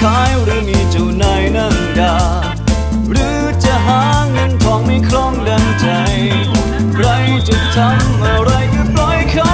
ขายหรือมีเจ้านายนั่งดาหรือจะหาเงินทองไม่คล่องดังใจ ใครจะทำอะไรก็ปล่อยเขา